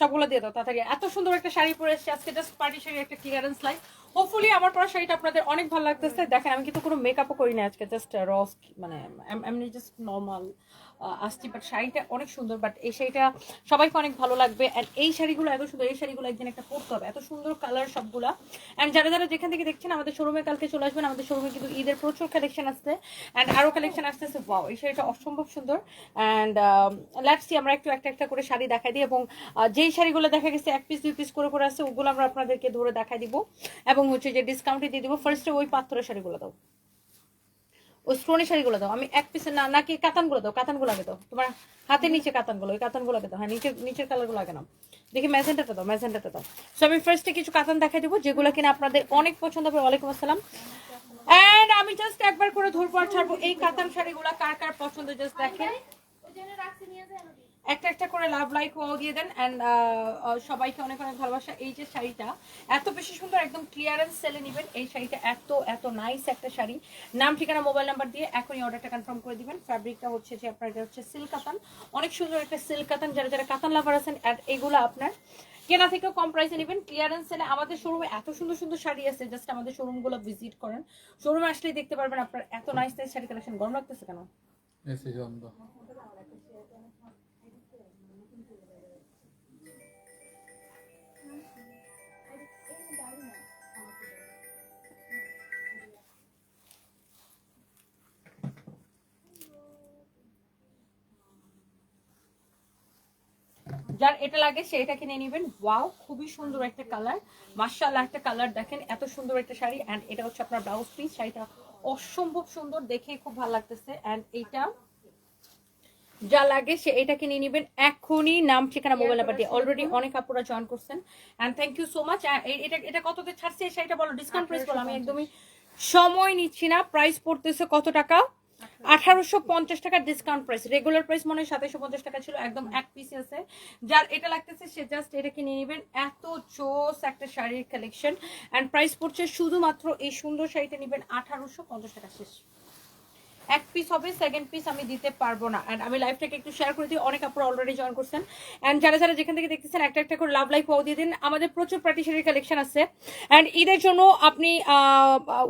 সবগুলো দিয়ে দাও, তাড়াতাড়ি। এত সুন্দর একটা শাড়ি পরে এসেছি। আজকে জাস্ট পার্টি শাড়ি একটা ক্লিয়ারেন্স লাইভ হোপফুলি আমার পরা শাড়িটা আপনাদের অনেক ভালো লাগতেছে। দেখেন, আমি কিন্তু কোনো মেকআপও করি না আজকে জাস্ট রস মানে এমনি জাস্ট নর্মাল আসছি। বাট শাড়িটা অনেক সুন্দর বাট এই শাড়িটা সবাইকে অনেক ভালো লাগবে। অ্যান্ড এই শাড়িগুলো এত সুন্দর, এই শাড়িগুলো একদিন একটা পরতে হবে। এত সুন্দর কালার সবগুলা। অ্যান্ড যারা যারা যেখান থেকে দেখছেন, আমাদের শোরুমে কালকে চলে আসবেন। আমাদের শোরুমে কিন্তু ঈদের প্রচুর কালেকশন আসছে। অ্যান্ড আরও কালেকশন আসতেছে। ওয়াও এই শাড়িটা অসম্ভব সুন্দর। অ্যান্ড লেটসি আমরা একটু একটা একটা করে শাড়ি দেখাই দিই। এবং যেই শাড়িগুলো দেখা গেছে, এক পিস দুই পিস করে করে আসছে, ওগুলো আমরা আপনাদেরকে ধরে দেখাই দিব। এবং হচ্ছে যে ডিসকাউন্টে দিয়ে দিব। ফার্স্টে ওই পাথরের শাড়িগুলো দাও। ওই স্টোনের শাড়িগুলো দাও। আমি এক পিসের না, নাকি কাতানগুলো দাও? কাতানগুলো আগে দাও। তোমার হাতের নিচে কাতানগুলো, ওই কাতানগুলো আগে দাও। হ্যাঁ নিচে নিচের কালারগুলো আগে নাও। দেখি ম্যাজেন্টাটা দাও ম্যাজেন্টাটা দাও। সো আমি ফার্স্টে কিছু কাতান দেখাই দেবো, যেগুলো কিনা আপনাদের অনেক পছন্দ হবে। ওয়ালাইকুম আসসালাম। অ্যান্ড আমি জাস্ট একবার করে ধরবো আর ছাড়বো। এই কাতান শাড়িগুলো কার কার পছন্দ জাস্ট দেখেন। একটা একটা করে লাভ লাইক ওয়াও দিয়ে দেন অ্যান্ড সবাইকে অনেক অনেক ভালোবাসা। এই যে শাড়িটা, এত বেশি সুন্দর একদম ক্লিয়ারেন্স সেলে নেবেন। এই শাড়িটা এত এত নাইস একটা শাড়ি। নাম, ঠিকানা মোবাইল নাম্বার দিয়ে এখনই অর্ডারটা কনফার্ম করে দিবেন। ফ্যাব্রিকটা হচ্ছে যে আপনার, এটা হচ্ছে সিল্ক কাতান অনেক সুন্দর একটা সিল্ক কাতান যারা যারা কাতান লাভার আছেন এগুলো আপনার কেনা থেকেও কম প্রাইসে নেবেন। ক্লিয়ারেন্স সেলে আমাদের শোরুমে এত সুন্দর সুন্দর শাড়ি আছে। জাস্ট আমাদের শোরুমগুলো ভিজিট করেন। শোরুমে আসলেই দেখতে পারবেন আপনার এত নাইস নাইস শাড়ি কালেকশন। গরম লাগতেছে কেন? যার এটা লাগে সে এটা কিনে নেবেন। ওয়াও খুবই সুন্দর একটা কালার মার্শাল্লাহ একটা কালার দেখেন, এত সুন্দর একটা শাড়ি। অ্যান্ড এটা হচ্ছে আপনার ব্লাউজ পিস শাড়িটা অসম্ভব সুন্দর, দেখে খুব ভালো লাগতেছে। অ্যান্ড এইটা যা লাগে সে এটা কিনে নেবেন। এখনই নাম, ঠিকানা মোবাইল নাম্বার দিয়ে অলরেডি অনেক আপুরা জয়েন করছেন। And thank you so much এটা এটা কততে ছাড়ছে? শাড়িটা বলো ডিসকাউন্ট প্রাইস বলো। আমি একদমই সময় নিচ্ছি না। প্রাইস পড়তেছে কত টাকা? আঠারোশো পঞ্চাশ টাকার ডিসকাউন্ট প্রাইস রেগুলার প্রাইস মনে হয় সাতাশশো পঞ্চাশ টাকা ছিল, একদম এক পিস আছে। যার এটা লাগতেছে, সে জাস্ট এটা কিনে নেবেন। এত চোস একটা শাড়ির কালেকশন অ্যান্ড প্রাইস পড়ছে শুধুমাত্র এই সুন্দর শাড়িটা নেবেন আঠারোশো পঞ্চাশ টাকা শেষ। এক পিস হবে সেকেন্ড পিস আমি দিতে পারব না। অ্যান্ড আমি লাইভটাকে একটু শেয়ার করে দিই। অনেক আপনারা অলরেডি জয়েন করছেন। অ্যান্ড যারা যারা যেখান থেকে দেখতেছেন, একটা একটা করে লাভ লাইফ পাও দিয়ে দিন। আমাদের প্রচুর পার্টি কালেকশন আছে। অ্যান্ড ঈদের জন্য আপনি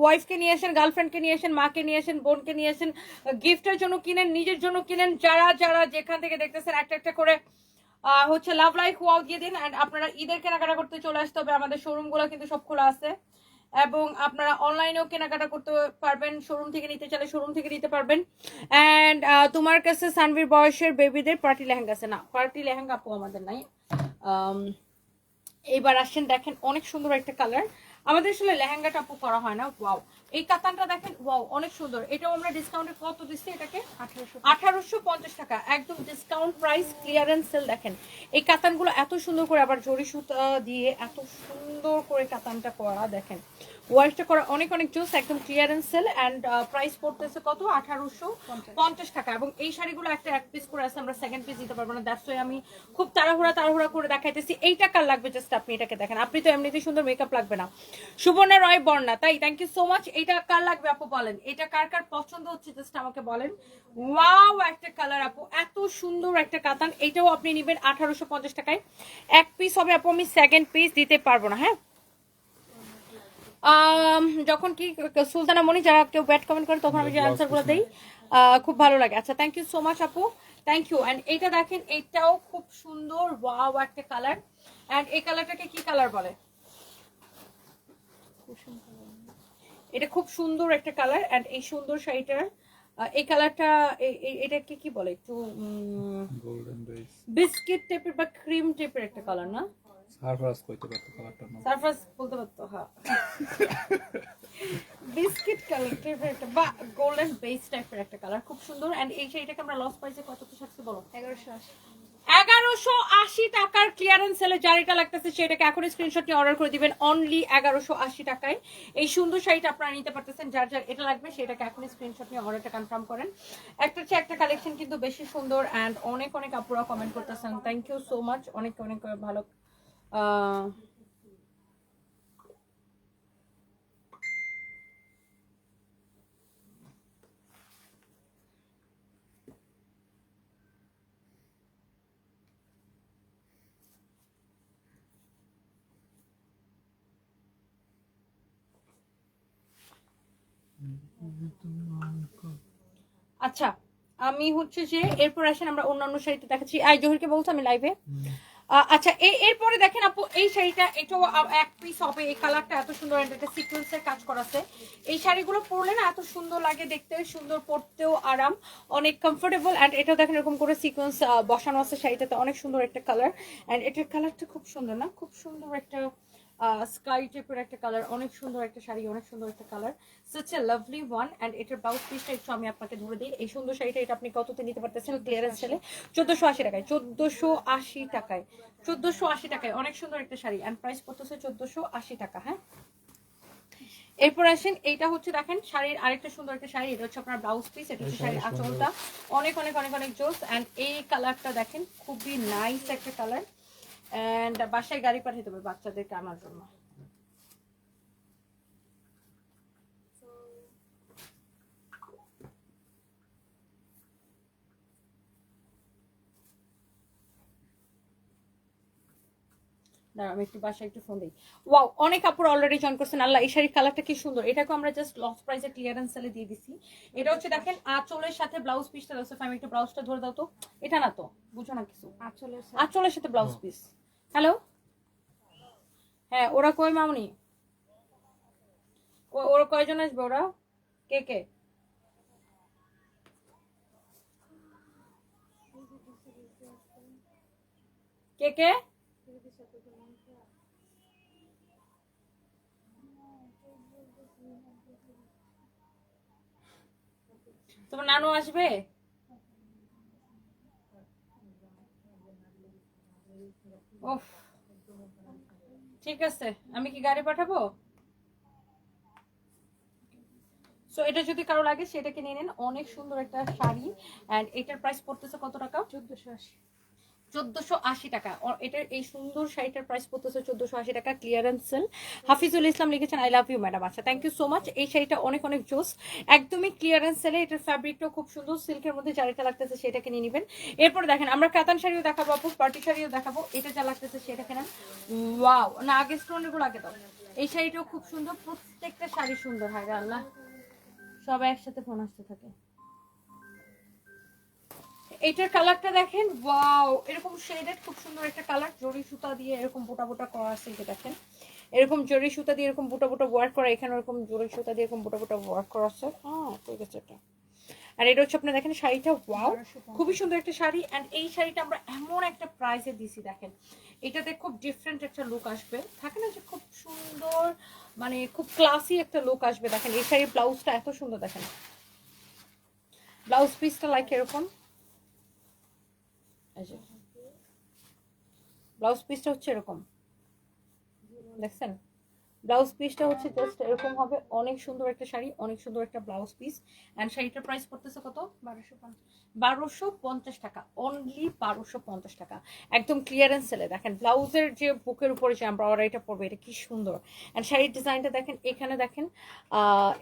ওয়াইফকে নিয়ে আসেন গার্লফ্রেন্ডকে নিয়ে আসেন, মাকে নিয়ে আসেন, বোনকে নিয়ে আসেন গিফটের জন্য কিনেন, নিজের জন্য কিনেন, যারা যারা যেখান থেকে দেখতেছেন, একটা একটা করে হচ্ছে লাভ লাইফ ওয়াও দিয়ে দিন। অ্যান্ড আপনারা ঈদের কেনাকাটা করতে চলে আসতে হবে। আমাদের শোরুমগুলো কিন্তু সব খোলা আছে। এবং আপনারা অনলাইনেও কেনাকাটা করতে পারবেন শোরুম থেকে নিতে চাইলে শোরুম থেকে নিতে পারবেন। অ্যান্ড তোমার কাছে সানভির বয়সের বেবিদের পার্টি লেহেঙ্গা আছে না? পার্টি লেহেঙ্গা আপু আমাদের নাই। এইবার আসছেন দেখেন অনেক সুন্দর একটা কালার আমাদের আসলে লেহেঙ্গাটা আপু করা হয় না। ওয়াও এই কাতানটা দেখেন ওয়াও অনেক সুন্দর। এটাও আমরা ডিসকাউন্টে কত দিচ্ছি এটাকে? আঠারোশো। পঞ্চাশ টাকা। একদম ডিসকাউন্ট প্রাইস ক্লিয়ারেন্স সেল দেখেন। এই কাতানগুলো এত সুন্দর করে আবার জরি সুতা দিয়ে এত সুন্দর করে কাতানটা করা দেখেন। ওয়ার্কটা করা অনেক অনেক জুস একদম ক্লিয়ারেন্স সেল অ্যান্ড প্রাইস পড়তেছে কত? আঠারোশো পঞ্চাশ। টাকা। এবং এই শাড়িগুলো একটা এক পিস করে আছে আমরা সেকেন্ড পিস দিতে পারব না। দ্যাটস ওয়াই আমি খুব তাড়াহুড়া তাড়াহুড়া করে দেখাইতেছি। এইটা কার লাগবে? জাস্ট আপনি এটাকে দেখেন। আপনি তো এমনিতেই সুন্দর মেকআপ লাগবে না। সুবর্ণা রয় বর্ণা তাই? থ্যাংক ইউ সো মাচ এইটা কার লাগবে আপু বলেন? এটা কার কার পছন্দ হচ্ছে? জাস্ট আমাকে বলেন। ওয়াও একটা কালার আপু। এত সুন্দর একটা কাতান। এটাও আপনি নেবেন আঠারোশো পঞ্চাশ টাকায়। এক পিস হবে আপু আমি সেকেন্ড পিস দিতে পারব না হ্যাঁ? যখন কি সুলতানা মনি যারা কেউ ব্যাড কমেন্ট করে তখন আমি যে অ্যান্সারগুলো দিই। খুব ভালো লাগে। আচ্ছা থ্যাংক ইউ সো মাচ আপু। থ্যাংক ইউ অ্যান্ড এইটা দেখেন এইটাও খুব সুন্দর ওয়াও একটা কালার অ্যান্ড এই কালারটাকে কি কালার বলে? এটা খুব সুন্দর একটা কালার অ্যান্ড এই সুন্দর শাড়িটার এই কালারটা এটাকে কি বলে? একটু বিস্কিট টাইপের বা ক্রিম টাইপের একটা কালার না? সারফরাজ কইতে পারতো কালারটার নাম। সারফাস বলতে পারতো হ্যাঁ। বিস্কিট কালার টাইপের একটা বা গোল্ডেন বেস টাইপের একটা কালার খুব সুন্দর। এন্ড এই শাড়িটাকে আমরা লস কত কি বলো? এগারোশো আশি। এগারোশো আশি টাকার ক্লিয়ারেন্স সেলে যারিটা লাগতেছে সেটাকে এখন স্ক্রিনশট নিয়ে অর্ডার করে দিবেন। অনলি এগারোশো আশি টাকায়। এই সুন্দর শাড়িটা আপনারা নিতে পারতেছেন যার যার এটা লাগবে সেটাকে এখন স্ক্রিনশট নিয়ে অর্ডারটা কনফার্ম করেন। একটা হচ্ছে একটা কালেকশন কিন্তু বেশি সুন্দর অ্যান্ড অনেক অনেক আপুরা কমেন্ট করতেছেন। থ্যাংক ইউ সো মাচ অনেক অনেক ভালো আচ্ছা আমি হচ্ছে যে এরপর আসেন আমরা অন্যান্য শাড়িতে দেখাচ্ছি। আই জহিরকে বলছো আমি লাইভে আচ্ছা এরপরে দেখেন আপু, এই শাড়িটা এটাও এক পিস হবে, এই কালারটা এত সুন্দর এন্ড এটা সিকোয়েন্সের কাজ করা আছে। এই শাড়িগুলো পরলে না এত সুন্দর লাগে, দেখতে সুন্দর, পরতেও আরাম, অনেক কমফোর্টেবল অ্যান্ড এটাও দেখেন এরকম করে সিকোয়েন্স বসানো আছে শাড়িটাতে, অনেক সুন্দর একটা কালার অ্যান্ড এটার কালারটা খুব সুন্দর না? খুব সুন্দর একটা স্কাই টাইপের একটা কালার অনেক সুন্দর একটা শাড়ি অনেক সুন্দর একটা colour such a lovely one and এটার ব্লাউজ পিসটা একটু আমি আপনাকে ধরে দিই। এই সুন্দর শাড়িটা এটা আপনি কততে নিতে পারতেছেন ক্লিয়ারেন্স সেলে চোদ্দশো আশি টাকায় চোদ্দশো আশি টাকায় চোদ্দশো আশি টাকায় অনেক সুন্দর একটা শাড়ি অ্যান্ড প্রাইস পড়তেছে চোদ্দশো আশি টাকা হ্যাঁ? এরপর আসেন এইটা হচ্ছে দেখেন শাড়ির আরেকটা সুন্দর একটা শাড়ি এটা হচ্ছে আপনার ব্লাউজ পিস এটা হচ্ছে শাড়ির আঁচলটা। অনেক অনেক অনেক অনেক জোস অ্যান্ড এই কালারটা দেখেন খুবই নাইস একটা কালার অ্যান্ড বাসায় গাড়ি পাঠিয়ে দেবে বাচ্চাদেরকে আনার জন্য। দাঁড়াও, আমি একটু বাসায় একটু ফোন দিই। ওয়াও অনেক কাপড় অলরেডি জয়েন করছেন। আল্লাহ এই শাড়ির কালারটা কি সুন্দর। এটাকে আমরা জাস্ট লস প্রাইসে ক্লিয়ারেন্স সেলে দিয়ে দিছি। এটা হচ্ছে দেখেন আঁচলের সাথে ব্লাউজ পিসটা রয়েছে আমি একটু ব্লাউজটা ধরে দাও তো। এটা না তো? বুঝো না কিছু? আঁচলের সাথে। আঁচলের সাথে ব্লাউজ পিস হ্যালো? হ্যাঁ ওরা কই মামনি? ওরা কয়জন আসবে ওরা? কে কে? কে কে? তোমার নানু আসবে? ওফ ঠিক আছে, আমি কি গাড়ি পাঠাবো? সো এটা যদি কারও লাগে, সেটাকে নিয়ে নেন। অনেক সুন্দর একটা শাড়ি। এন্ড এটার প্রাইস পড়তেছে কত টাকা? চোদ্দশো আশি। চোদ্দশো আশি টাকা। এটার এই সুন্দর শাড়িটার প্রাইস পড়তেছে চোদ্দশো আশি টাকা ক্লিয়ারেন্স সেল হাফিজুল ইসলাম লিখেছেন আই লাভ ইউ ম্যাডাম আচ্ছা থ্যাংক ইউ সো মাচ এই শাড়িটা অনেক অনেক জোস। একদমই ক্লিয়ারেন্স সেলে এটার ফ্যাব্রিকটাও খুব সুন্দর। সিল্কের মধ্যে যারিটা লাগতেছে সেটাকে নিয়ে নেবেন। এরপরে দেখেন, আমরা কাতান শাড়িও দেখাবো আপু পার্টি শাড়িও দেখাবো। এটা যা লাগতেছে সেটাকে নেন। ওয়াও, না, আগে স্টোনেরগুলো আগে দাও। এই শাড়িটাও খুব সুন্দর। প্রত্যেকটা শাড়ি সুন্দর হয় আল্লাহ। সবাই একসাথে ফোন আসতে থাকে। এটার কালারটা দেখেন ওয়াও এরকম শেডেড খুব সুন্দর একটা কালার জরি সুতা দিয়ে এরকম বোটা বোটা করা আছে যে দেখেন। এরকম জরি সুতা দিয়ে এরকম বোটা বোটা ওয়ার্ক করা এখানে এরকম জরি সুতা দিয়ে এরকম বোটা বোটা ওয়ার্ক করা আছে। হ্যাঁ ঠিক আছে এটা। আর এটা হচ্ছে আপনার দেখেন শাড়িটা ওয়াও খুবই সুন্দর একটা শাড়ি। অ্যান্ড এই শাড়িটা আমরা এমন একটা প্রাইসে দিছি দেখেন। এটাতে খুব ডিফারেন্ট একটা লুক আসবে। থাকে না যে খুব সুন্দর মানে খুব ক্লাসি একটা লুক আসবে দেখেন। এই শাড়ির ব্লাউজটা এত সুন্দর দেখেন। ব্লাউজ পিসটা লাইক এরকম। ব্লাউজ পিসটা হচ্ছে এরকম। দেখছেন? ব্লাউজ পিসটা হচ্ছে জাস্ট এরকম হবে। অনেক সুন্দর একটা শাড়ি, অনেক সুন্দর একটা ব্লাউজ পিস এন্ড শাড়িটার প্রাইস পড়তেছে কত? বারোশো পঞ্চাশ। টাকা। অনলি বারোশো পঞ্চাশ টাকা। একদম ক্লিয়ারেন্স সেলে দেখেন, ব্লাউজের যে বুকের উপরে যে আমরা পরবে, এটা কি সুন্দর। অ্যান্ড শাড়ির ডিজাইনটা দেখেন, এখানে দেখেন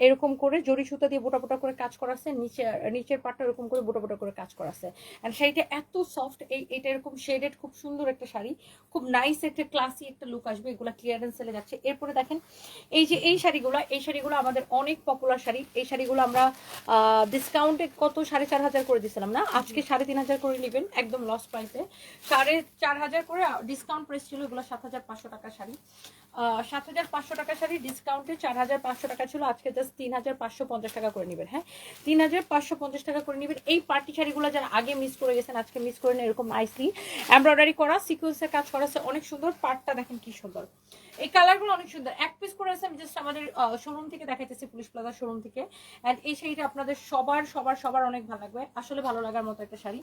এরকম করে জরি সুতা দিয়ে বোটা বোটা করে কাজ করা আছে, নিচে, নিচের পাটটা এরকম করে বোটা বোটা করে কাজ করা আছে। অ্যান্ড শাড়িটা এত সফট এই, এটা এরকম শেডেড খুব সুন্দর একটা শাড়ি। খুব নাইস একটা ক্লাসি একটা লুক আসবে, এগুলো ক্লিয়ারেন্স সেলে যাচ্ছে। এরপরে দেখেন এই যে এই শাড়িগুলো এই শাড়িগুলো আমাদের অনেক পপুলার শাড়ি। এই শাড়িগুলো আমরা ডিসকাউন্টে কত? সাড়ে চার হাজার করে দিয়েছিলাম না? আজকে সাড়ে তিন হাজার করে নেবেন একদম লস প্রাইসে সাড়ে চার হাজার করে ডিসকাউন্ট প্রাইস ছিল এগুলো সাত হাজার পাঁচশো টাকা শাড়ি। সাত হাজার পাঁচশো টাকা শাড়ি ডিসকাউন্টে চার হাজার পাঁচশো টাকা ছিল। আজকে জাস্ট তিন হাজার পাঁচশো পঞ্চাশ টাকা করে নেবেন হ্যাঁ? তিন হাজার পাঁচশো পঞ্চাশ টাকা করে নেবেন। এই পার্টি শাড়িগুলো যারা আগে মিস করে গেছেন, আজকে মিস করে নেন এরকম নাইসলি এমব্রয়ডারি করা সিকুয়েন্সের কাজ করা অনেক সুন্দর। পার্টটা দেখেন কি সুন্দর। এই কালারগুলো অনেক সুন্দর। এক পিস করে আছে, আমি জাস্ট আমাদের শোরুম থেকে দেখাইতেছি, পুলিশ প্লাজা শোরুম থেকে। অ্যান্ড এই শাড়িটা আপনাদের সবার সবার সবার অনেক ভালো লাগবে। আসলে ভালো লাগার মতো একটা শাড়ি।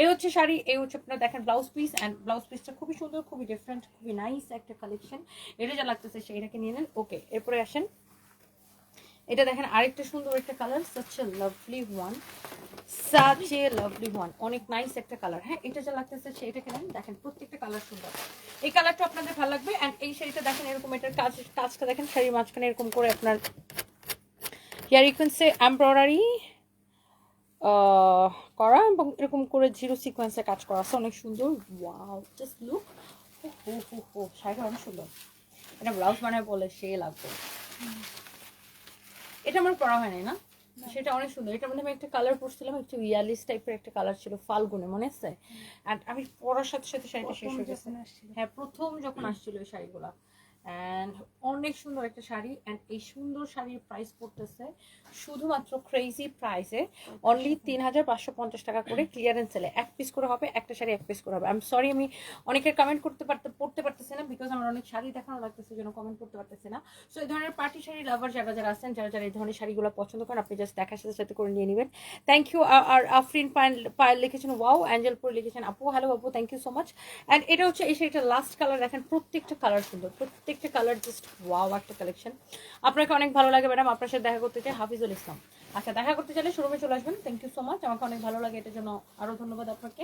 এই হচ্ছে শাড়ি এই হচ্ছে আপনারা দেখেন ব্লাউজ পিস অ্যান্ড ব্লাউজ পিসটা খুবই সুন্দর, খুবই ডিফারেন্ট খুবই নাইস একটা কালেকশন এটা যা লাগতেছে সেইটাকে নিয়ে নেন। ওকে এরপরে আসেন। এটা দেখেন আরেকটা সুন্দর একটা colour lovely one lovely one অনেক নাইস একটা কালার হ্যাঁ এটা যা লাগতেছে সেইটাকে নেন। দেখেন প্রত্যেকটা কালার সুন্দর। এই কালারটা আপনাদের ভালো লাগবে অ্যান্ড এই শাড়িটা দেখেন এরকম এটার কাজ, কাজটা দেখেন শাড়ির মাঝখানে এরকম করে আপনার হিয়ার ইকুয়েন্সে এমব্রয়ডারি করা এবং এরকম করে জিরো সিকোয়েন্সে কাজ করা। আছে অনেক সুন্দর। ওয়াও জাস্ট লুক হো হো হো শাড়িটা অনেক সুন্দর। এটা ব্লাউজ বানায় বলে সে লাগবে। এটা আমার পরা হয় নাই না। সেটা অনেক সুন্দর। এটার মধ্যে আমি একটা কালার পরছিলাম একটু ইয়ালিস টাইপের একটা কালার ছিল ফাল্গুনে মনে আছে? আর আমি পরার সাথে সাথে শাড়িটা শেষ হয়ে গেছে। হ্যাঁ প্রথম যখন আসছিল ওই শাড়িগুলা। অ্যান্ড অনেক সুন্দর একটা শাড়ি অ্যান্ড এই সুন্দর শাড়ির প্রাইস পড়তেছে শুধুমাত্র ক্রেজি প্রাইসে অনলি তিন হাজার পাঁচশো পঞ্চাশ টাকা করে ক্লিয়ারেন্স সেলে এক পিস করে হবে, একটা শাড়ি এক পিস করে হবে। আমি সরি আমি অনেকের কমেন্ট করতে পারতে পড়তে পারতেছি না বিকজ আমার অনেক শাড়ি দেখানো লাগতেছে যেন কমেন্ট করতে পারতেছি না। সো এই ধরনের পার্টি শাড়ি লাভার যারা যারা আছেন, যারা যারা এই ধরনের শাড়িগুলো পছন্দ করেন, আপনি জাস্ট দেখার সাথে সাথে করে নিয়ে নেবেন। থ্যাংক ইউ আর আফরিন পায়েল লিখেছেন ওয়াও অ্যাঞ্জেল পরে লিখেছেন আপু হ্যালো আপু thank you so much and এটা হচ্ছে, এই শাড়িটা লাস্ট কালার দেখেন, প্রত্যেকটা কালার সুন্দর প্রত্যেকটা কালার জাস্ট ওয়াও একটা কালেকশন আপনাকে অনেক ভালো লাগে ম্যাডাম আপনার সাথে দেখা করতে চাই হাফিজুল ইসলাম। আচ্ছা দেখা করতে চাইলে শোরুমে চলে আসবেন। থ্যাংক ইউ সো মাচ আমাকে অনেক ভালো লাগে, এটার জন্য আরও ধন্যবাদ আপনাকে।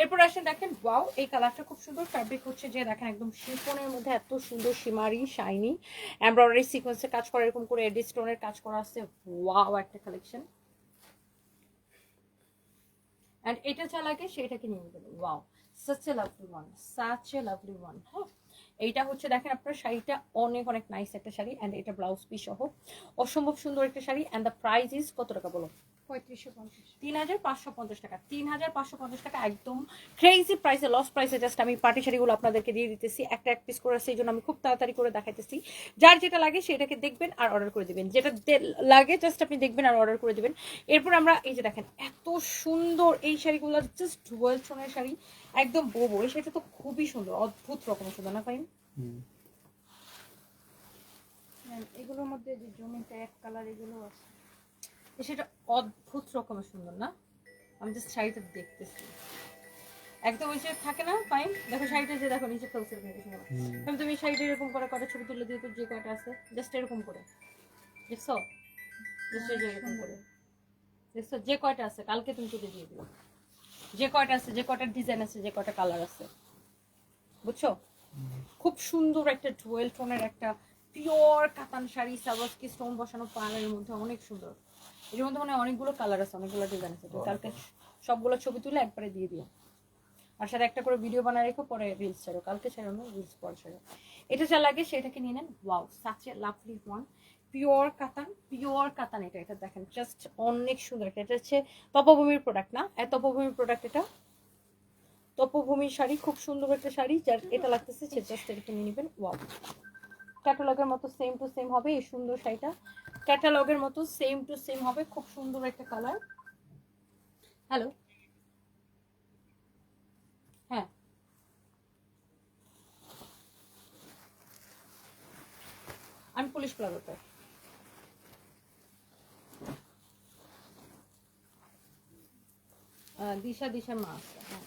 এরপর আসেন, দেখেন ওয়াও এই কালারটা খুব সুন্দর। ফ্যাব্রিক হচ্ছে যে, দেখেন, একদম শিফনের মধ্যে এত সুন্দর শিমারি শাইনি এমব্রয়ডারি সিকোয়েন্সে কাজ করা, এরকম করে এডি স্টোনের কাজ করা আছে। ওয়াও একটা কালেকশন অ্যান্ড এটা লাগে, সেটাকে নিয়ে নেবেন। Wow such a lovely one such a lovely one হ্যাঁ এইটা হচ্ছে, দেখেন আপনার শাড়িটা অনেক অনেক নাইস একটা শাড়ি অ্যান্ড এটা ব্লাউজ পিস সহ। অসম্ভব সুন্দর একটা sari and the price is কত টাকা বলো তিন হাজার পাঁচশো পঞ্চাশ টাকা। তিন হাজার পাঁচশো পঞ্চাশ টাকা একদম ক্রেজি প্রাইসে লস প্রাইসে জাস্ট আমি পার্টি শাড়িগুলো আপনাদেরকে দিয়ে দিতেছি একটা এক পিস করে সেই জন্য আমি খুব তাড়াতাড়ি করে দেখাইতেছি। যার যেটা লাগে সেটাকে দেখবেন আর অর্ডার করে দিবেন। যেটা লাগে জাস্ট আপনি দেখবেন আর অর্ডার করে দিবেন। এরপর আমরা এই যে দেখেন এত সুন্দর এই শাড়িগুলো জাস্ট ডুয়েল টোনের শাড়ি একদম বোবো এই শাড়িটা তো খুবই সুন্দর অদ্ভুত রকমের সুন্দর না ফাইন এগুলোর মধ্যে যে জমিটা এক কালার এগুলো আছে। সেটা অদ্ভুত রকমের সুন্দর না? আমি জাস্ট শাড়িটা দেখতেছি। একদম ওই যে থাকে না ফাইন দেখো শাড়িটা যে দেখো নিচে ফেলছে আমি তুমি শাড়িটা এরকম করে কটা ছবি তুলে দিয়ে তো যে কয়টা আছে জাস্ট এরকম করে। দেখছ? জাস্ট এই যে এরকম করে। দেখছ? যে কয়টা আছে কালকে তুমি তুলে দিয়ে দিও। যে কয়টা আছে যে কয়টা ডিজাইন আছে যে কয়টা কালার আছে। বুঝছ? খুব সুন্দর একটা ডুয়েল টোনের একটা পিওর কাতান শাড়ি সাবাসকি স্টোন বসানো পাড়ের মধ্যে অনেক সুন্দর। এর মধ্যে মানে অনেকগুলো কালার আছে অনেকগুলো ডিজাইন আছে। কালকে সবগুলো ছবি তুলে একবারে দিয়ে দিও। আর সাথে একটা করে ভিডিও বানায় রেখো পরে রিলস ছাড়ো। কালকে ছাড়ো না রিলস পরে ছাড়ো। এটা যা লাগে সেটাকে নিয়ে নেন। Wow such a lovely one pure কাতান পিওর কাতান এটা এটা দেখেন জাস্ট অনেক সুন্দর এটা এটা হচ্ছে তপভূমির প্রোডাক্ট না? এ তপভূমির প্রোডাক্ট এটা। তপভূমির শাড়ি খুব সুন্দর একটা শাড়ি যার এটা লাগতেছে সে জাস্ট এটাকে নিয়ে নেবেন। ওয়াও ক্যাটালগের মতো সেম টু সেম হবে এই সুন্দর শাড়িটা। ক্যাটালগের মতো সেম টু সেম হবে, খুব সুন্দর একটা কালার হ্যালো হ্যাঁ। আমি পুলিশ প্লাজাতে দিশা আছে হ্যাঁ।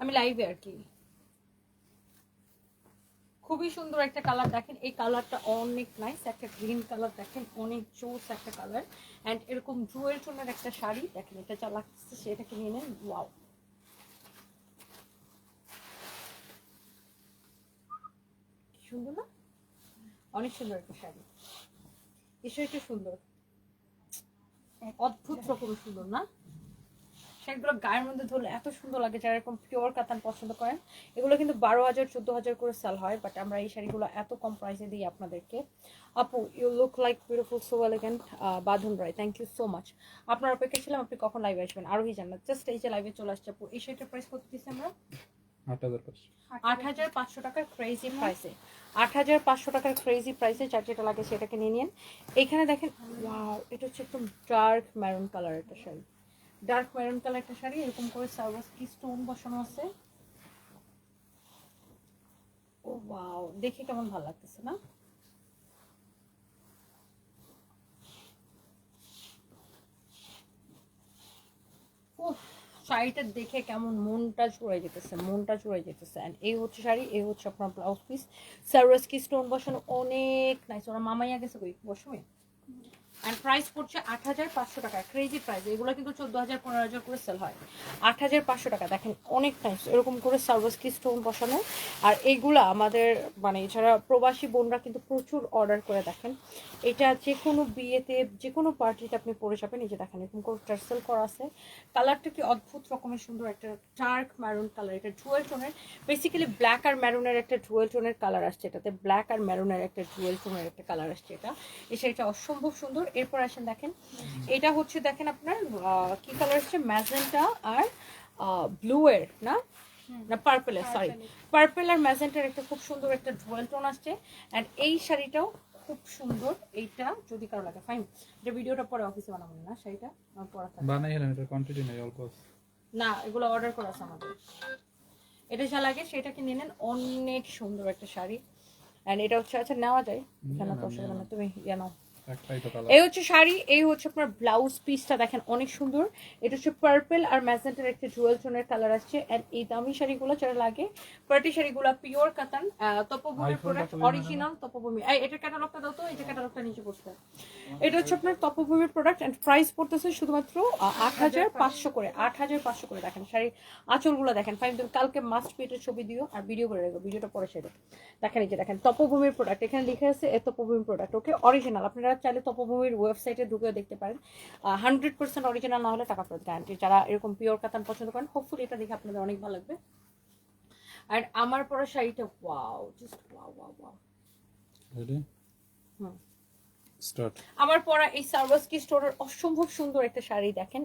আমি লাইভে আর কি। খুবই সুন্দর একটা কালার দেখেন। এই কালারটা অনেক নাইস একটা গ্রিন কালার দেখেন, অনেক জোস একটা কালার অ্যান্ড এরকম জুয়েল টোনের একটা শাড়ি, দেখেন এটা যা লাগতেছে সেটাকে নিয়ে নেন ওয়াও সুন্দর না? অনেক সুন্দর একটা শাড়ি। এসে সুন্দর। অদ্ভুত রকম সুন্দর না? শাড়িগুলো গায়ের মধ্যে ধরলে এত সুন্দর লাগে যারা এরকম পিওর কাতান পছন্দ করেন এগুলো কিন্তু বারো হাজার চোদ্দ হাজার করে সেল হয় বাট আমরা এই শাড়িগুলো এত কম প্রাইসে দিই আপনাদেরকে। আপু you look like beautiful so elegant Badhon Roy thank you so much আপনার অপেক্ষা ছিলাম আপনি কখন লাইভে আসবেন? আরোহী জান্নাত জাস্ট এই যে লাইভে চলে আসছে আপু এই শাড়িটার প্রাইস কত দিচ্ছি আমরা? আট হাজার পাঁচশো। টাকার ক্রেজি প্রাইসে আট হাজার পাঁচশো টাকার ক্রেজি প্রাইসে যেটা লাগে সেটাকে নিয়ে নিন। এইখানে দেখেন এটা হচ্ছে একদম ডার্ক ম্যারুন কালার একটা শাড়ি। ডার্ক ম্যারুন কালার একটা শাড়ি, এরকম করে সার্ভাস কি স্টোন বসানো আছে? ও ওয়াও দেখে কেমন ভালো লাগতেছে, না? শাড়িটা দেখে কেমন মনটা চুড়াই যেতেছে, মনটা চুড়াই যেতেছে। অ্যান্ড এই হচ্ছে শাড়ি, এই হচ্ছে আপনার ব্লাউজ পিস সারোয়াসকি স্টোন বসানো? অনেক নাইস ওরা মামাইয়া গেছে কই? বসমে অ্যান্ড প্রাইস পড়ছে আট হাজার পাঁচশো টাকা ক্রেজি প্রাইস এগুলো কিন্তু চোদ্দ হাজার, পনেরো হাজার করে সেল হয়। আট হাজার পাঁচশো টাকা, দেখেন, অনেক টাইমস এরকম করে সার্ভিস কি স্টোন বসানো। আর এইগুলা আমাদের মানে এছাড়া প্রবাসী বোনরা কিন্তু প্রচুর অর্ডার করে দেখেন। এটা যে কোনো বিয়েতে, যে কোনো পার্টিতে আপনি পরে যাবেন, এই যে দেখেন, এরকম করে টার্সেল করা আছে। কালারটা কি অদ্ভুত রকমের সুন্দর, একটা ডার্ক ম্যারুন কালার এটা জুয়েল টোনের বেসিক্যালি ব্ল্যাক আর ম্যারুনের একটা জুয়েল টোনের কালার আসছে এটাতে। ব্ল্যাক আর ম্যারুনের একটা জুয়েল টোনের একটা কালার আসছে এটা। এসে এটা অসম্ভব সুন্দর। এরপর আসেন দেখেন। এটা হচ্ছে দেখেন আপনার আহ, কি কালার আসছে ম্যাজেন্টা আর ব্লু এর না? না পার্পেলের সরি পার্পেল আর ম্যাজেন্টার একটা খুব সুন্দর একটা জুয়েল টোন আসছে। অ্যান্ড এই শাড়িটাও খুব সুন্দর। এইটা যদি কারও লাগে ফাইন ভিডিওটা পরে অফিসে বানাবো না শাড়িটা? আমার পরা বানাই হলাম এটা কোয়ান্টিটি নেই অল্প না এগুলো অর্ডার করা আছে আমাদের। এটা যা লাগে সেটা কিনে নেন। অনেক সুন্দর একটা শাড়ি। এন্ড এটা হচ্ছে আচ্ছা নেওয়া যায়। কেন না, তো তুমি ইয়ে এই হচ্ছে শাড়ি এই হচ্ছে আপনার ব্লাউজ পিসটা দেখেন অনেক সুন্দর। এটা হচ্ছে পার্পল আর ম্যাজেন্টার একটা জুয়েল টোনের কালার আসছে। এন্ড এই দামি শাড়িগুলো যারা লাগে পার্টি শাড়িগুলো পিওর কাতান তপভূমির প্রোডাক্ট অরিজিনাল তপভূমি। এটার ক্যাটালগটা দাও তো ক্যাটালগটা নিচে বসতে এটা হচ্ছে আপনার তপভূমির প্রোডাক্ট এন্ড প্রাইস পড়তেছে শুধুমাত্র আট হাজার পাঁচশো করে আট হাজার পাঁচশো করে দেখেন শাড়ি আঁচলগুলো দেখেন। ফাইন তুমি কালকে মাস্ট পেটের ছবি দিও আর ভিডিও করে রাখো ভিডিওটা পরে সেরে দেখেন এই যে দেখেন তপভূমির প্রোডাক্ট এখানে লিখে আছে তপভূমির প্রোডাক্ট ওকে অরিজিনাল আপনারা চাইলে তপভূমির ওয়েবসাইটে ঢুকেও দেখতে পারেন। হান্ড্রেড পার্সেন্ট অরিজিনাল না হলে টাকা ফেরত গ্যারান্টি যারা এরকম পিওর কাতান পছন্দ করেন হোপফুলি এটা দেখে আপনাদের অনেক ভালো লাগবে। আর আমার পরা শাড়িটা wow just wow wow wow হুম। স্টার্ট আমার পরা এই সার্ভাসকি স্টোরের অসম্ভব সুন্দর একটা শাড়ি দেখেন।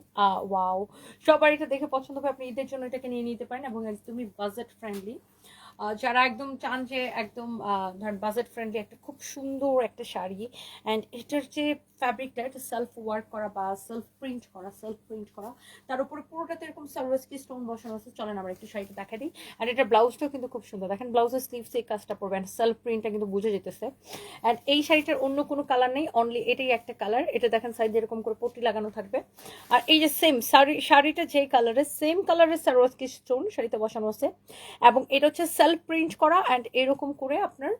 ওয়াও সবার এটা দেখে পছন্দ করে আপনি ঈদের জন্য এটাকে নিয়ে নিতে পারেন এবং একদমই বাজেট ফ্রেন্ডলি যারা একদম চান যে একদম ধর ধরেন বাজেট ফ্রেন্ডলি একটা খুব সুন্দর একটা শাড়ি অ্যান্ড এটার যে ফ্যাব্রিকটা এটা সেলফ ওয়ার্ক করা বা সেলফ প্রিন্ট করা সেলফ প্রিন্ট করা। তার উপরে পুরোটাতে এরকম সার্ভাসকি স্টোন বসানো আছে। চলেন আমরা একটু শাড়িটা দেখা দিই। আর এটা ব্লাউজটাও কিন্তু খুব সুন্দর। দেখেন ব্লাউজের স্লিভস এই কাজটা পড়বেন সেলফ প্রিন্টটা কিন্তু বুঝে যেতেছে। অ্যান্ড এই শাড়িটার অন্য কোনো কালার নেই অনলি এটাই একটা কালার এটা দেখেন সাইডে এরকম করে পট্টি লাগানো থাকবে। আর এই যে সেম শাড়ি, শাড়িটা যেই কালারের সেম কালারের সারোয়াজকি স্টোন শাড়িতে বসানো আছে। এবং এটা হচ্ছে সেলফ প্রিন্ট করা অ্যান্ড এরকম করে আপনার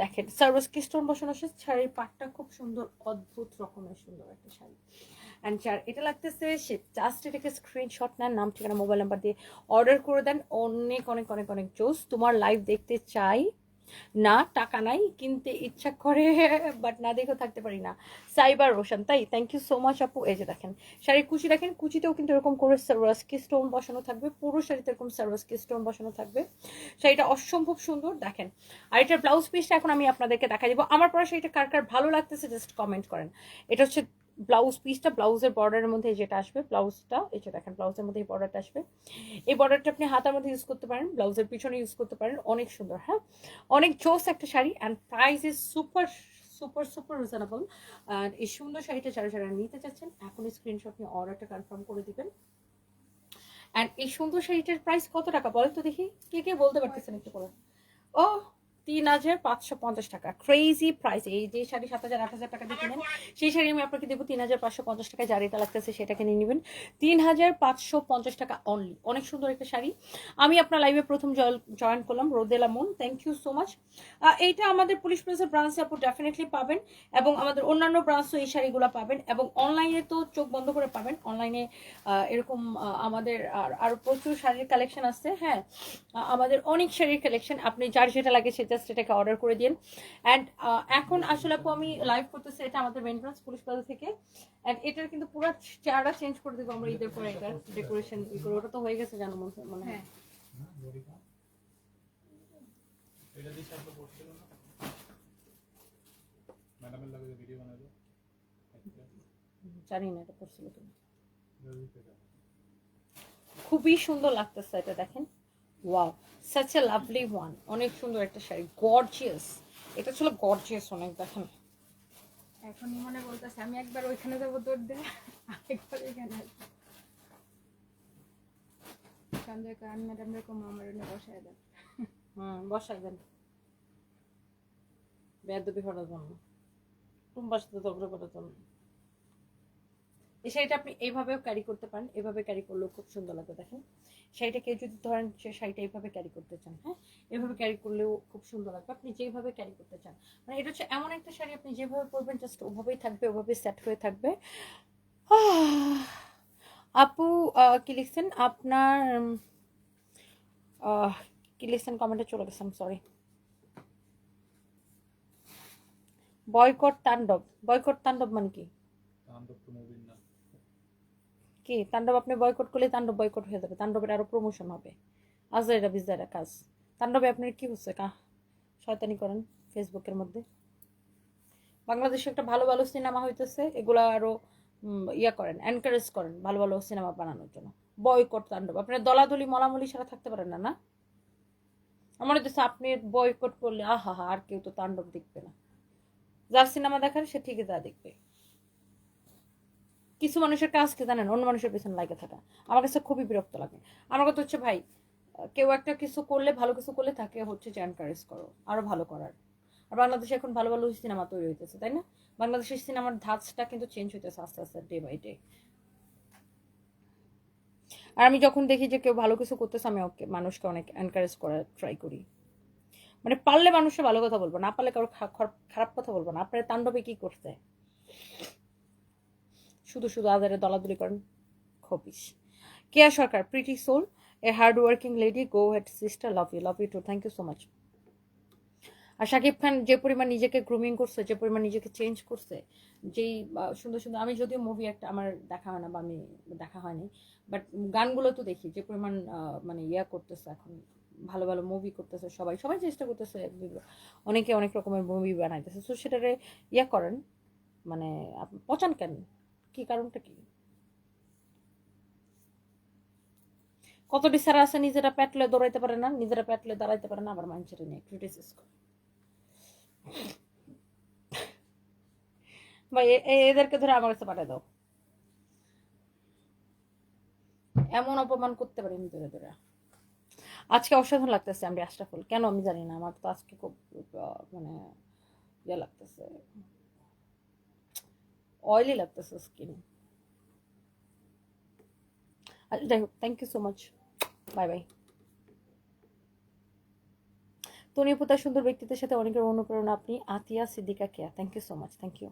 দেখেন সারোয়াজকি স্টোন বসানো আছে। শাড়ির পাটটা খুব সুন্দর, অদ্ভুত। রকমের সুন্দর একটা শাড়ি। অ্যান্ড যার, এটা লাগতেছে সে জাস্ট এটাকে স্ক্রিনশট নেন, নাম, ঠিকানা মোবাইল নাম্বার দিয়ে অর্ডার করে দেন। অনেক অনেক অনেক অনেক জোস। তোমার লাইভ দেখতে চাই না, টাকা নাই, কিনতে ইচ্ছা করে বাট না দেখেও থাকতে পারি না। সাইবার রোশন, তাই? থ্যাংক ইউ সো মাচ আপু। এই যে দেখেন, শাড়ির কুচি দেখেন, কুচিতেও কিন্তু এরকম করে সার্ভাসকি স্টোন বসানো থাকবে, পুরো শাড়িতে এরকম সার্ভাসকি স্টোন বসানো থাকবে। শাড়িটা অসম্ভব সুন্দর, দেখেন। আর এটার ব্লাউজ পিসটা এখন আমি আপনাদেরকে দেখা দিব। আমার পরে শাড়িটা কার কার ভালো লাগতেছে জাস্ট কমেন্ট করেন। এটা হচ্ছে ব্লাউজ পিসটা ব্লাউজের বর্ডারের মধ্যে যেটা আসবে ব্লাউজটা এই যে দেখেন ব্লাউজের মধ্যে এই বর্ডারটা আসবে। এই বর্ডারটা আপনি হাতার মধ্যে ইউজ করতে পারেন ব্লাউজের পিছনে ইউজ করতে পারেন, অনেক সুন্দর হ্যাঁ? অনেক জোস একটা sari and price is super super super reasonable আর এই সুন্দর শাড়িটা যারা যারা নিতে চাচ্ছেন এখনই স্ক্রিনশট নিয়ে অর্ডারটা কনফার্ম করে দিবেন। অ্যান্ড এই সুন্দর শাড়িটার প্রাইস কত টাকা বলেন তো দেখি? কে কে বলতে পারতেছেন একটু করে ও তিন হাজার পাঁচশো পঞ্চাশ টাকা। ক্রেজি প্রাইস এই যে শাড়ি সাত হাজার, আট হাজার টাকা দিয়ে কিনেন, সেই শাড়ি আমি আপনাকে দেবো তিন হাজার পাঁচশো পঞ্চাশ টাকা যা লাগতেছে সেটাকে নিয়ে নেবেন। তিন হাজার পাঁচশো পঞ্চাশ টাকা অনলি অনেক সুন্দর একটা শাড়ি। আমি আপনার লাইভে প্রথম জয়েন করলাম। রোদেলা মন। থ্যাংক ইউ সো মাচ এইটা আমাদের পুলিশ প্রেসের ব্রাঞ্চে আপু ডেফিনেটলি পাবেন এবং আমাদের অন্যান্য ব্রাঞ্চও এই শাড়িগুলো পাবেন এবং অনলাইনে তো চোখ বন্ধ করে পাবেন। অনলাইনে এরকম আমাদের আর, আরও প্রচুর শাড়ির কালেকশন আছে। হ্যাঁ আমাদের অনেক শাড়ির কালেকশন আপনি যার যেটা লাগে সে জাস্ট এটাকে অর্ডার করে দিন অ্যান্ড এখন আসলে আপু আমি লাইভ করতেছি এটা আমাদের মেন ব্রাঞ্চ পুলিশ প্লাজা থেকে। অ্যান্ড এটার কিন্তু পুরো চেহারা চেঞ্জ করে দেবো আমরা ঈদের পরে এটার ডেকোরেশন ই করে। ওটা তো হয়ে গেছে জানো মনে হয়- মনে হয়। জানি না এটা করছিল তুমি খুবই সুন্দর লাগতেছে এটা দেখেন। Wow such a lovely one অনেক সুন্দর একটা শাড়ি। গর্জিয়াস এটা ছিল গর্জিয়াস অনেক দেখেন এখন মনে বলতেছে আমি একবার ওইখানে যাব দৌড় দে। আরেকবার এখানে আসব। সঞ্জয় কারণ ম্যাডাম এরকম আমার এনে বসায় দেন। হুম বসাই দেন। বেদবি করার জন্য। তুমি বাসাতে দগ্র করার জন্য। শাড়িটা আপনি এইভাবেও ক্যারি করতে পারেন, এভাবে ক্যারি করলেও খুব সুন্দর লাগবে, দেখেন। শাড়িটা কেউ যদি ধরেন সে শাড়িটা এইভাবে ক্যারি করতে চান হ্যাঁ? এভাবে ক্যারি করলেও খুব সুন্দর লাগবে, আপনি যেভাবে ক্যারি করতে চান। মানে এটা হচ্ছে এমন একটা শাড়ি আপনি যেভাবে পরবেন জাস্ট ওভাবেই থাকবে ওভাবে সেট হয়ে থাকবে। আপু কি লিখছেন? আপনার কি লিখছেন কমেন্টে চলে গেছেন সরি বয়কট তাণ্ডব বয়কট তাণ্ডব মানে কি তাণ্ডব তো মুভির না কি? তাণ্ডব আপনি বয়কট করলে তাণ্ডব বয়কট হয়ে যাবে। তাণ্ডবের আরও প্রমোশন হবে। আজাইরা বিজাইরা কাজ। তাণ্ডবে আপনার কি হচ্ছে? কা শয়তানি করেন ফেসবুকের মধ্যে। বাংলাদেশে একটা ভালো ভালো সিনেমা হইতেছে, এগুলো আরও ইয়া করেন এনকারেজ করেন ভালো ভালো সিনেমা বানানোর জন্য। বয়কট তাণ্ডব। আপনার দলাদলি, মলামলি ছাড়া থাকতে পারেন না না? আমার হইতেছে আপনি বয়কট করলে, আহা হা, আর কেউ তো তাণ্ডব দেখবে না। যার সিনেমা দেখার সে ঠিকই যা দেখবে। কিছু মানুষের কাজ কি জানেন, অন্য মানুষের পেছনে লাগে থাকা। আমার কাছে খুবই বিরক্ত লাগে। আমার কথা হচ্ছে, ভাই, কেউ একটা কিছু করলে, ভালো কিছু করলে তাকে হচ্ছে যে এনকারেজ করো, আরও ভালো করার। আর বাংলাদেশে এখন ভালো ভালো সিনেমা তৈরি হইতেছে, তাই না? বাংলাদেশের সিনেমার ধাঁচটা কিন্তু চেঞ্জ হইতেছে আস্তে আস্তে ডে বাই ডে আর আমি যখন দেখি যে কেউ ভালো কিছু করতেছে, আমি ওকে, মানুষকে অনেক এনকারেজ করার ট্রাই করি। মানে পারলে মানুষের ভালো কথা বলব, না পারলে কারও খারাপ কথা বলব না। আপনার তাণ্ডবে কি করতে শুধু শুধু আদারে দলাদলি করেন খপিস Keya Sarkar pretty soul a hard working lady go ahead sister love you love you too thank you so much আর শাকিব খান যে পরিমাণ নিজেকে গ্রুমিং করছে, যে পরিমাণ নিজেকে চেঞ্জ করছে, যেই সুন্দর সুন্দর, আমি যদিও মুভি একটা আমার দেখা হয় না বা আমি দেখা হয়নি বাট গানগুলো তো দেখি, যে পরিমাণ মানে ইয়া করতেছে এখন, ভালো ভালো মুভি করতেছে সবাই সবাই চেষ্টা করতেছে অনেকে অনেক রকমের মুভি বানাইতেছে তো সেটারে ইয়া করেন মানে পচান কেন? কি কারণটা কি? কত ডিসারা আছে নিজেরা প্যাটলে দৌড়াইতে পারে না, নিজেরা প্যাটলে দাঁড়াইতে পারে না, আবার মানুষের নিয়ে ক্রিটিসাইজ করে। এ- এদেরকে ধরে আমার কাছে পাঠিয়ে দাও। এমন অপমান করতে পারি ধরে ধরে। আজকে অসাধারণ লাগতেছে, আমি আশরাফুল কেন আমি জানি না, আমার তো আজকে খুব মানে ইয়ে লাগতেছে। অয়েলি লাগতেছে স্কিন আচ্ছা যাই হোক thank you so much bye bye তনিপুতা সুন্দর ব্যক্তিত্বের সাথে অনেকের অনুপ্রেরণা আপনি Atiya Siddika Keya thank you so much thank you